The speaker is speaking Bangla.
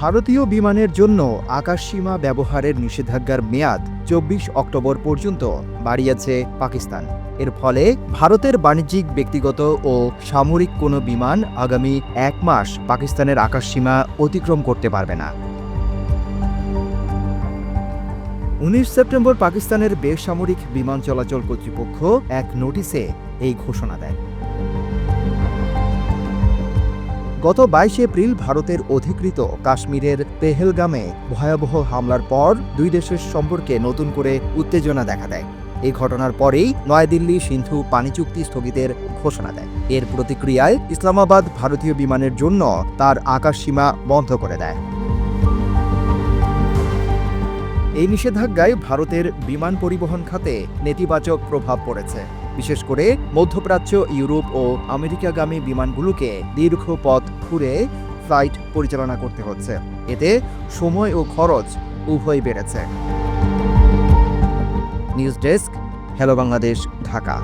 ভারতীয় বিমানের জন্য আকাশসীমা ব্যবহারের নিষেধাজ্ঞার মেয়াদ চব্বিশ অক্টোবর পর্যন্ত বাড়িয়েছে পাকিস্তান। এর ফলে ভারতের বাণিজ্যিক, ব্যক্তিগত ও সামরিক কোনো বিমান আগামী এক মাস পাকিস্তানের আকাশসীমা অতিক্রম করতে পারবে না। উনিশ সেপ্টেম্বর পাকিস্তানের বেসামরিক বিমান চলাচল কর্তৃপক্ষ এক নোটিশে এই ঘোষণা দেয়। গত বাইশে এপ্রিল ভারতের অধিকৃত কাশ্মীরের পেহেলগামে ভয়াবহ হামলার পর দুই দেশের সম্পর্কে নতুন করে উত্তেজনা দেখা দেয়। এই ঘটনার পরেই নয়াদিল্লি সিন্ধু পানি চুক্তি স্থগিতের ঘোষণা দেয়। এর প্রতিক্রিয়ায় ইসলামাবাদ ভারতীয় বিমানের জন্য তার আকাশসীমা বন্ধ করে দেয়। এই নিষেধাজ্ঞায় ভারতের বিমান পরিবহন খাতে নেতিবাচক প্রভাব পড়েছে। বিশেষ করে মধ্যপ্রাচ্য, ইউরোপ ও আমেরিকাগামী বিমানগুলোকে দীর্ঘ পথ ঘুরে ফ্লাইট পরিচালনা করতে হচ্ছে। এতে সময় ও খরচ উভয় বেড়েছে। News desk, hello Bangladesh, Dhaka.